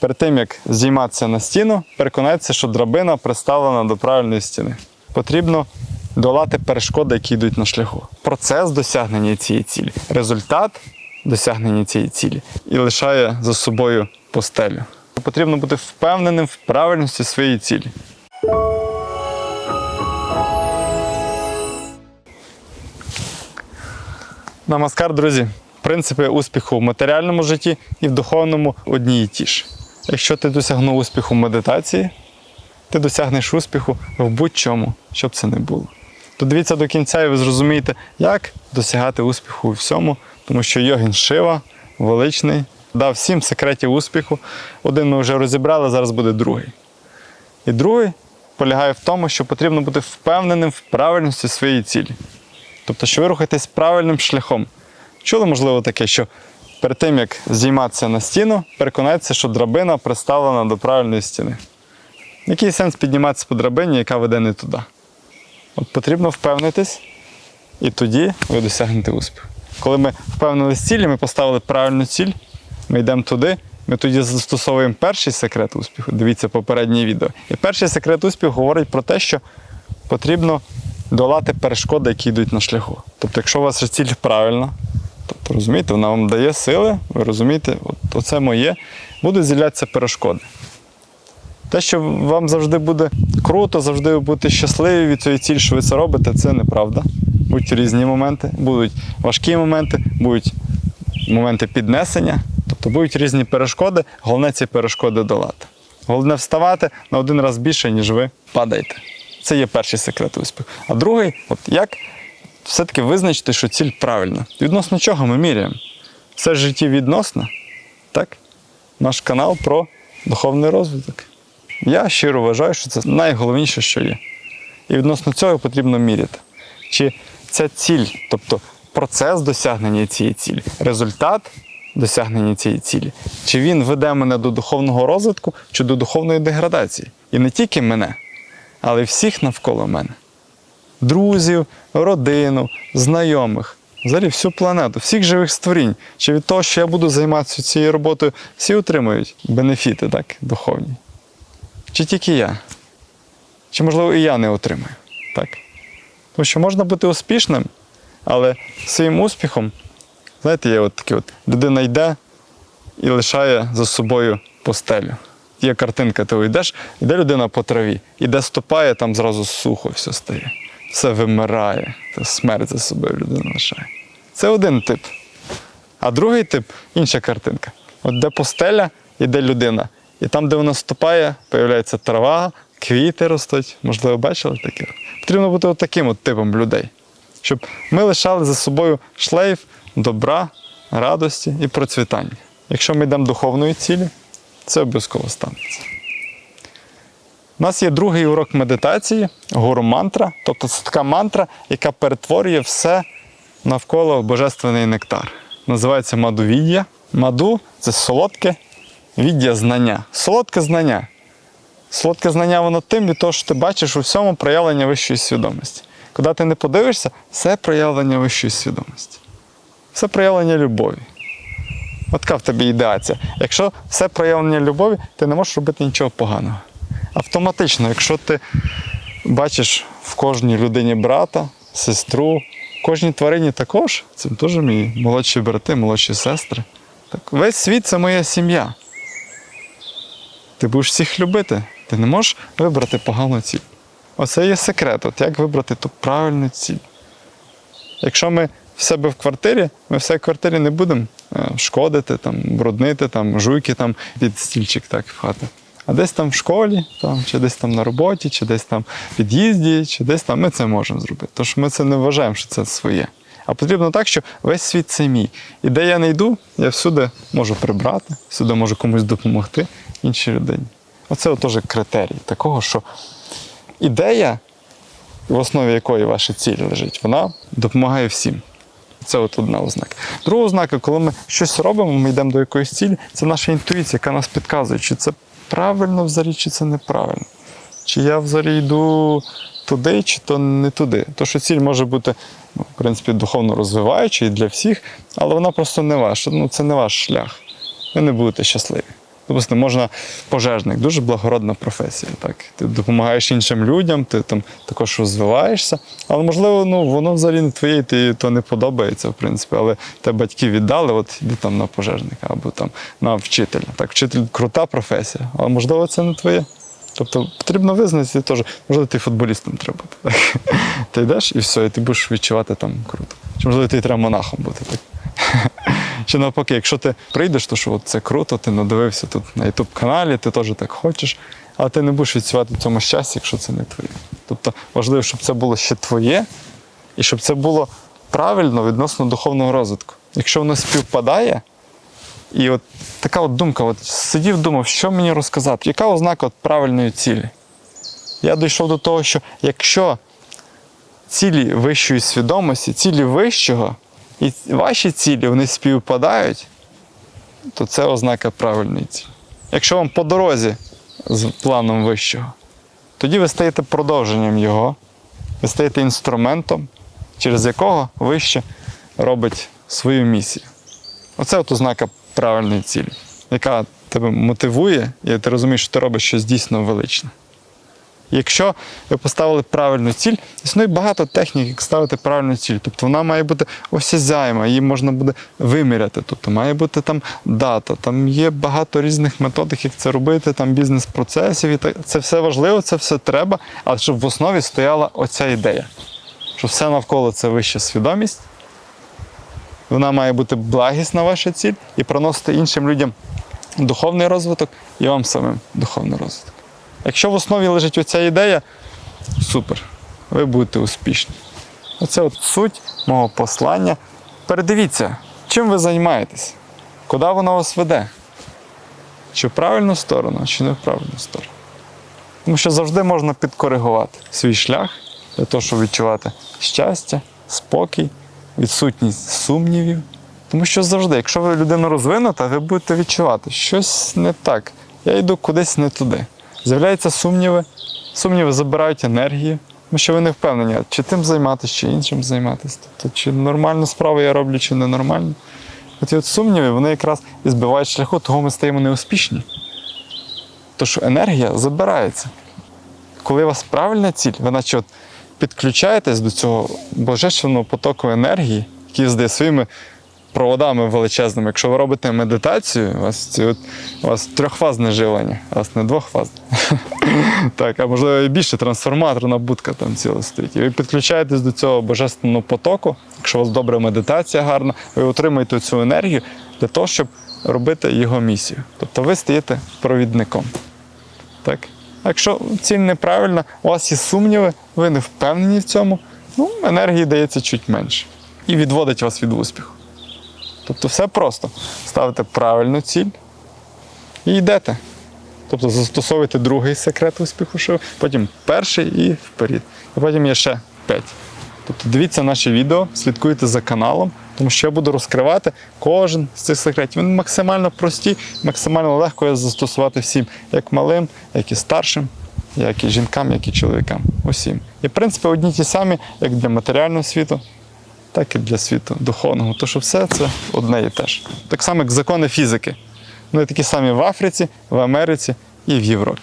Перед тим як зійматися на стіну, переконайтеся, що драбина приставлена до правильної стіни. Потрібно долати перешкоди, які йдуть на шляху. Процес досягнення цієї цілі, результат досягнення цієї цілі і лишає за собою постелю. Потрібно бути впевненим в правильності своєї цілі. Намаскар, друзі. Принципи успіху в матеріальному житті і в духовному одні і ті ж. Якщо ти досягнув успіху в медитації, ти досягнеш успіху в будь-чому, щоб це не було. То дивіться до кінця, і ви зрозумієте, як досягати успіху у всьому, тому що Йогін Шива, величний, дав сім секретів успіху. Один ми вже розібрали, зараз буде другий. І другий полягає в тому, що потрібно бути впевненим в правильності своєї цілі. Тобто, що ви рухаєтесь правильним шляхом. Чули, можливо, таке, що перед тим, як зійматися на стіну, переконайтеся, що драбина приставлена до правильної стіни. Який сенс підніматися по драбині, яка веде не туди? От потрібно впевнитись, і тоді ви досягнете успіху. Коли ми впевнилися в цілі, ми поставили правильну ціль, ми йдемо туди, ми тоді застосовуємо перший секрет успіху. Дивіться попереднє відео. І перший секрет успіху говорить про те, що потрібно долати перешкоди, які йдуть на шляху. Тобто, якщо у вас ціль правильна, тобто розумієте, вона вам дає сили, ви розумієте, от, оце моє, будуть з'являтися перешкоди. Те, що вам завжди буде круто, завжди ви будете щасливі від цієї цілі, що ви це робите, це неправда. Будуть різні моменти, будуть важкі моменти, будуть моменти піднесення, тобто будуть різні перешкоди. Головне ці перешкоди долати. Головне вставати на один раз більше, ніж ви падаєте. Це є перший секрет успіху. А другий, от як все-таки визначити, що ціль правильна. Відносно чого ми міряємо? Все в житті відносно, так? Наш канал про духовний розвиток. Я щиро вважаю, що це найголовніше, що є. І відносно цього потрібно міряти. Чи ця ціль, тобто процес досягнення цієї цілі, результат досягнення цієї цілі, чи він веде мене до духовного розвитку, чи до духовної деградації. І не тільки мене, але й всіх навколо мене. Друзів, родину, знайомих, взагалі всю планету, всіх живих створінь. Чи від того, що я буду займатися цією роботою, всі отримують бенефіти, так, духовні. Чи тільки я? Чи, можливо, і я не отримаю. Так? Тому що можна бути успішним, але своїм успіхом, знаєте, є от таке от людина йде і лишає за собою постелю. Є картинка, ти йдеш, йде людина по траві, іде ступає, там зразу сухо все стає. Все вимирає, та смерть за собою людина лишає. Це один тип. А другий тип інша картинка. От де постеля, іде людина. І там, де вона ступає, появляється трава, квіти ростуть. Можливо, бачили таке? Потрібно бути от таким от типом людей, щоб ми лишали за собою шлейф добра, радості і процвітання. Якщо ми йдемо духовної цілі, це обов'язково станеться. У нас є другий урок медитації, гуру мантра. Тобто це така мантра, яка перетворює все навколо в божественний нектар. Називається мадувіддя. Маду це солодке віддя знання. Солодке знання. Солодке знання воно тим від того, що ти бачиш у всьому проявлення вищої свідомості. Куди ти не подивишся, все проявлення вищої свідомості. Все проявлення любові. От така в тебе ідеація. Якщо все проявлення любові, ти не можеш робити нічого поганого. Автоматично, якщо ти бачиш в кожній людині брата, сестру, кожній тварині також, це теж мої молодші брати, молодші сестри. Так, весь світ це моя сім'я. Ти будеш всіх любити. Ти не можеш вибрати погану ціль. Оце є секрет, от як вибрати ту правильну ціль. Якщо ми в себе в квартирі, ми в себе квартирі не будемо е, шкодити, там, бруднити, там, жуйки там, під стільчик так, в хату. А десь там в школі, там, чи десь там на роботі, чи десь там в під'їзді, чи десь там ми це можемо зробити. Тож ми це не вважаємо, що це своє. А потрібно так, що весь світ це мій. І де я не йду, я всюди можу прибрати, всюди можу комусь допомогти іншій людині. Оце теж критерій такого, що ідея, в основі якої ваша ціль лежить, вона допомагає всім. Це от одна ознака. Друга ознака, коли ми щось робимо, ми йдемо до якоїсь цілі, це наша інтуїція, яка нас підказує, чи це правильно взагалі, чи це неправильно. Чи я взагалі йду туди, чи то не туди. То, що ціль може бути, ну, в принципі, духовно розвиваюча для всіх, але вона просто не ваша. Ну, це не ваш шлях. Ви не будете щасливі. Допустимо, можна пожежник, дуже благородна професія. Так? Ти допомагаєш іншим людям, ти там також розвиваєшся. Але можливо, ну воно взагалі не твоє, і тобі то не подобається, в принципі. Але тебе батьки віддали, от іди там на пожежника або там на вчителя. Так, вчитель крута професія, але можливо це не твоє. Тобто потрібно визнати теж, можливо, ти футболістом треба. Так? Ти йдеш і все, і ти будеш відчувати там круто. Чи можливо, тобі треба монахом бути. Так? Чи навпаки, якщо ти прийдеш, то що от це круто, ти надивився тут на youtube каналі, ти теж так хочеш, але ти не будеш відчувати в цьому щастя, якщо це не твоє. Тобто важливо, щоб це було ще твоє, і щоб це було правильно відносно духовного розвитку. Якщо воно співпадає, і от така от думка: от сидів, думав, що мені розказати, яка ознака от правильної цілі? Я дійшов до того, що якщо цілі вищої свідомості, цілі вищого, і ваші цілі вони співпадають, то це ознака правильної цілі. Якщо вам по дорозі з планом вищого, тоді ви стаєте продовженням його, ви стаєте інструментом, через якого вище робить свою місію. Оце от ознака правильної цілі, яка тебе мотивує, і ти розумієш, що ти робиш щось дійсно величне. Якщо ви поставили правильну ціль, існує багато технік, як ставити правильну ціль. Тобто вона має бути осязаєма, її можна буде виміряти. Тобто має бути там дата, там є багато різних методик, як це робити, там бізнес-процесів. І так. Це все важливо, це все треба, але щоб в основі стояла оця ідея. Що все навколо це вища свідомість, вона має бути благісна ваша ціль і приносити іншим людям духовний розвиток і вам самим духовний розвиток. Якщо в основі лежить оця ідея, супер, ви будете успішні. Оце от суть мого послання. Передивіться, чим ви займаєтесь, куди воно вас веде. Чи в правильну сторону, чи не в правильну сторону. Тому що завжди можна підкоригувати свій шлях для того, щоб відчувати щастя, спокій, відсутність сумнівів. Тому що завжди, якщо ви людина розвинута, ви будете відчувати, щось не так. Я йду кудись не туди. З'являються сумніви, сумніви забирають енергію, тому що ви не впевнені, чи тим займатися, чи іншим займатися. Тобто, чи нормальну справу я роблю, чи ненормальну. От і от сумніви, вони якраз і збивають шляху, того ми стаємо неуспішні. Тому що енергія забирається. Коли у вас правильна ціль, ви наче от підключаєтесь до цього божественного потоку енергії, який здає своїми проводами величезними. Якщо ви робите медитацію, у вас, ці у вас трьохфазне живлення, у вас не двохфазне. так, а можливо і більше трансформаторна будка там ціла стоїть. І ви підключаєтесь до цього божественного потоку. Якщо у вас добра медитація гарна, ви отримуєте цю енергію для того, щоб робити його місію. Тобто ви стаєте провідником. Так? А якщо ціль неправильна, у вас є сумніви, ви не впевнені в цьому, ну, енергії дається чуть менше. І відводить вас від успіху. Тобто все просто. Ставите правильну ціль і йдете. Тобто застосовуєте другий секрет успіху, що потім перший і вперед. І потім є ще п'ять. Тобто дивіться наші відео, слідкуйте за каналом, тому що я буду розкривати кожен з цих секретів. Він максимально прості, максимально легко його застосувати всім, як малим, як і старшим, як і жінкам, як і чоловікам. Усім. І в принципі одні ті самі, як для матеріального світу, так і для світу духовного. То що все це одне і те ж. Так само, як закони фізики. Вони такі самі в Африці, в Америці і в Європі.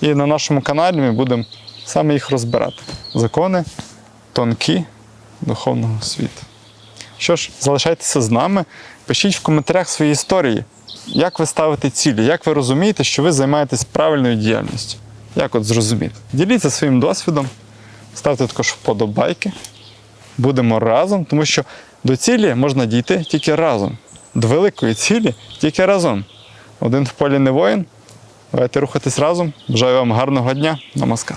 І на нашому каналі ми будемо саме їх розбирати. Закони тонкі духовного світу. Що ж, залишайтеся з нами, пишіть в коментарях свої історії, як ви ставите цілі, як ви розумієте, що ви займаєтесь правильною діяльністю. Як от зрозуміти? Діліться своїм досвідом, ставте також вподобайки. Будемо разом, тому що до цілі можна дійти тільки разом. До великої цілі тільки разом. Один в полі не воїн. Давайте рухатись разом. Бажаю вам гарного дня. Намаскар.